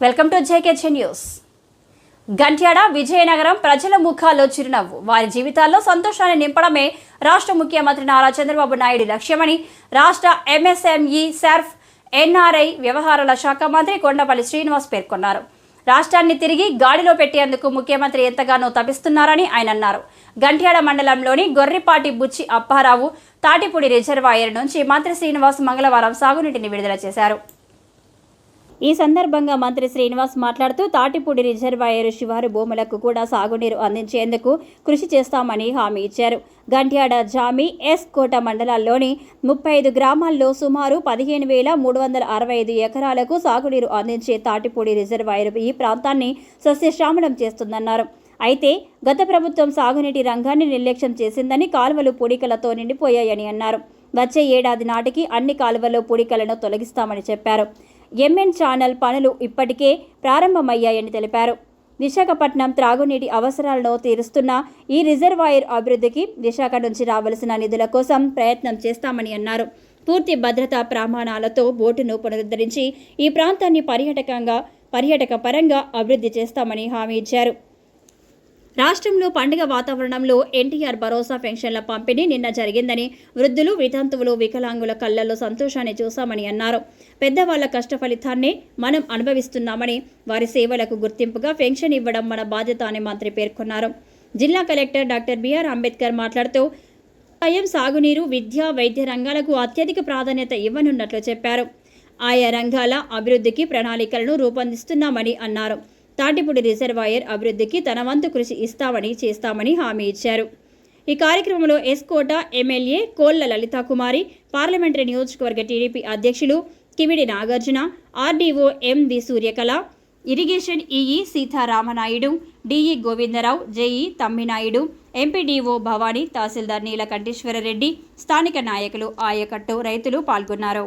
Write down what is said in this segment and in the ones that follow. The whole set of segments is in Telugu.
Welcome to JKG news. Gantyada Vizianagaram ప్రజల ముఖాల్లో చిరునవ్వు. వారి జీవితాల్లో సంతోషాన్ని నింపడమే రాష్ట్ర ముఖ్యమంత్రి నారా చంద్రబాబు నాయుడు లక్ష్యమని రాష్ట్ర ఎంఎస్ఎంఈ సర్ఫ్ ఎన్ఆర్ఐ వ్యవహారాల శాఖ మంత్రి కొండపల్లి శ్రీనివాస్ పేర్కొన్నారు. రాష్ట్రాన్ని తిరిగి గాడిలో పెట్టేందుకు ముఖ్యమంత్రి ఎంతగానో తపిస్తున్నారని ఆయన అన్నారు. గంట్యాడ మండలంలోని గొర్రిపాటి బుచ్చి అప్పారావు తాటిపూడి రిజర్వాయర్ నుంచి మంత్రి శ్రీనివాస్ మంగళవారం సాగునీటిని విడుదల చేశారు. ఈ సందర్భంగా మంత్రి శ్రీనివాస్ మాట్లాడుతూ తాటిపూడి రిజర్వాయర్ శివారు భూములకు కూడా సాగునీరు అందించేందుకు కృషి చేస్తామని హామీ ఇచ్చారు. గంట్యాడ జామి ఎస్ కోట మండలాల్లోని ముప్పై ఐదు గ్రామాల్లో సుమారు పదిహేను వేల మూడు వందల అరవై ఐదు ఎకరాలకు సాగునీరు అందించే తాటిపూడి రిజర్వాయర్ ఈ ప్రాంతాన్ని సస్యశ్యామలం చేస్తుందన్నారు. అయితే గత ప్రభుత్వం సాగునీటి రంగాన్ని నిర్లక్ష్యం చేసిందని కాలువలు పూడికలతో నిండిపోయాయని అన్నారు. వచ్చే ఏడాది నాటికి అన్ని కాలువల్లో పూడికలను తొలగిస్తామని చెప్పారు. ఎంఎన్ ఛానల్ పనులు ఇప్పటికే ప్రారంభమయ్యాయని తెలిపారు. విశాఖపట్నం త్రాగునీటి అవసరాలను తీరుస్తున్న ఈ రిజర్వాయర్ అభివృద్ధికి విశాఖ నుంచి రావలసిన నిధుల కోసం ప్రయత్నం చేస్తామని అన్నారు. పూర్తి భద్రతా ప్రమాణాలతో బోటును పునరుద్ధరించి ఈ ప్రాంతాన్ని పర్యాటకంగా పర్యాటక పరంగా అభివృద్ధి చేస్తామని హామీ ఇచ్చారు. రాష్ట్రంలో పండుగ వాతావరణంలో ఎన్టీఆర్ భరోసా పెన్షన్ల పంపిణీ నిన్న జరిగిందని వృద్ధులు వితంతువులు వికలాంగుల కళ్ళల్లో సంతోషాన్ని చూశామని అన్నారు. పెద్దవాళ్ళ కష్ట ఫలితాన్ని మనం అనుభవిస్తున్నామని వారి సేవలకు గుర్తింపుగా పెన్షన్ ఇవ్వడం మన బాధ్యత అని మంత్రి పేర్కొన్నారు. జిల్లా కలెక్టర్ డాక్టర్ బిఆర్ అంబేద్కర్ మాట్లాడుతూ వ్యవసాయం సాగునీరు విద్య వైద్య రంగాలకు అత్యధిక ప్రాధాన్యత ఇవ్వనున్నట్లు చెప్పారు. ఆయా రంగాల అభివృద్ధికి ప్రణాళికలను రూపొందిస్తున్నామని అన్నారు. తాటిపూడి రిజర్వాయర్ అభివృద్ధికి తన వంతు కృషి ఇస్తామని చేస్తామని హామీ ఇచ్చారు. ఈ కార్యక్రమంలో ఎస్కోట ఎమ్మెల్యే కోళ్ళ లలితా కుమారి పార్లమెంటరీ నియోజకవర్గ టీడీపీ అధ్యక్షులు Kimidi Nagarjuna RDO MV Suryakala irrigation EE Seetharamanaidu DE Govindarao JE Tamminaidu MPDO Bhavani tahsildar Neelakanteswarareddy స్థానిక నాయకులు ఆయకట్టు రైతులు పాల్గొన్నారు.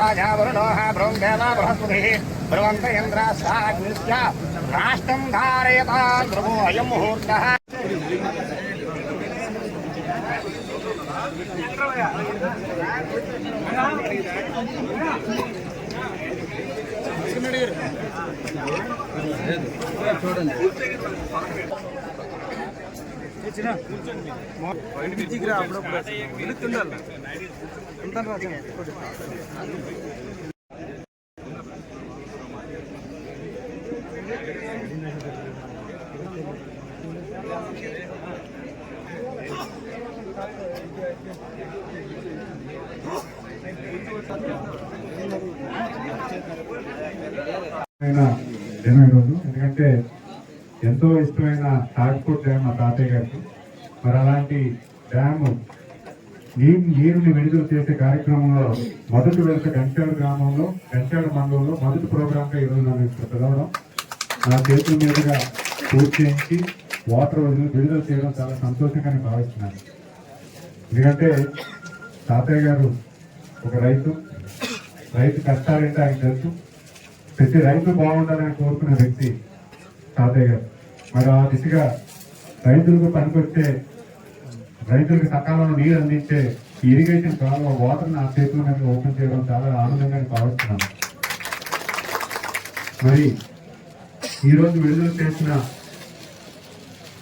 వరసిద్ధి వినాయక స్వామి పరబ్రహ్మదేవతాయ నమః రాజావరుణోః బ్రహ్మేవ బృహస్పతిः బ్రువంత ఇంద్రాస్తాగ్నిశ్చ రాష్ట్రం ఇంటికి అప్పుడప్పుడు వెళుతుండాలి. ఉంటాను రాజా ఇష్టమైన దినం ఎందుకంటే ఎంతో ఇష్టమైన తాజ్పూర్ డ్యామ్ మా తాతయ్య గారికి. మరి అలాంటి డ్యాము నీరు నీరుని విడుదల చేసే కార్యక్రమంలో మొదటి వెళ్త గంటాడు గ్రామంలో గంటాడు మండలంలో మొదటి ప్రోగ్రాంగా ఈరోజు నన్ను ఇక్కడ పిలవడం. నా చేతుల మీదుగా పూర్తి చేయించి వాటర్ విడుదల చేయడం చాలా సంతోషంగా నేను భావిస్తున్నాను. ఎందుకంటే తాతయ్య గారు ఒక రైతు రైతు కష్టాలేంటే ఆయన తెలుసు. ప్రతి రైతు బాగుండాలని కోరుకునే వ్యక్తి తాతయ్య గారు. మరి ఆ దిశగా రైతులకు పనికొచ్చే రైతులకు సకాలంలో నీరు అందించే ఇరిగేషన్ కాలంలో వాటర్ నా చేతుల మీద ఓపెన్ చేయడం చాలా ఆనందంగా భావిస్తున్నాను. మరి ఈరోజు విడుదల చేసిన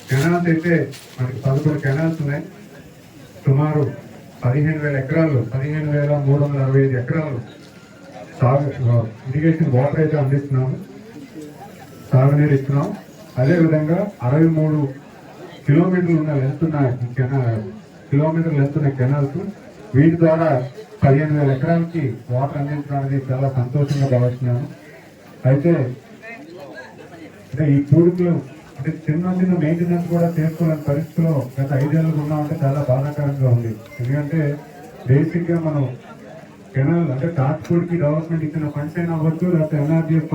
కెనాల్స్ అయితే మనకి పదకొండు కెనాల్స్ ఉన్నాయి. సుమారు పదిహేను వేల ఎకరాలు పదిహేను వేల మూడు వందల అరవై ఐదు ఎకరాలు సాగు ఇరిగేషన్ వాటర్ అయితే అందిస్తున్నాము. సాగునీరు ఇస్తున్నాం. అదేవిధంగా అరవై మూడు కిలోమీటర్లు ఉన్న లెంత్ ఉన్న కెనాల్ కిలోమీటర్ లెంత్ ఉన్న కెనాల్స్ వీటి ద్వారా పదిహేను వేల ఎకరాలకి వాటర్ అందించడం అనేది చాలా సంతోషంగా భావిస్తున్నాను. అయితే అంటే ఈ పూడికలు అంటే చిన్న చిన్న మెయింటెనెన్స్ కూడా చేసుకోలేని పరిస్థితిలో గత ఐదేళ్ళకు ఉన్నామంటే చాలా బాధాకరంగా ఉంది. ఎందుకంటే బేసిక్గా మనం కెనాల్ అంటే టాస్క్కి డెవలప్మెంట్ ఇచ్చిన ఫండ్స్ అయినా అవ్వచ్చు లేకపోతే ఎన్ఆర్జీఎఫ్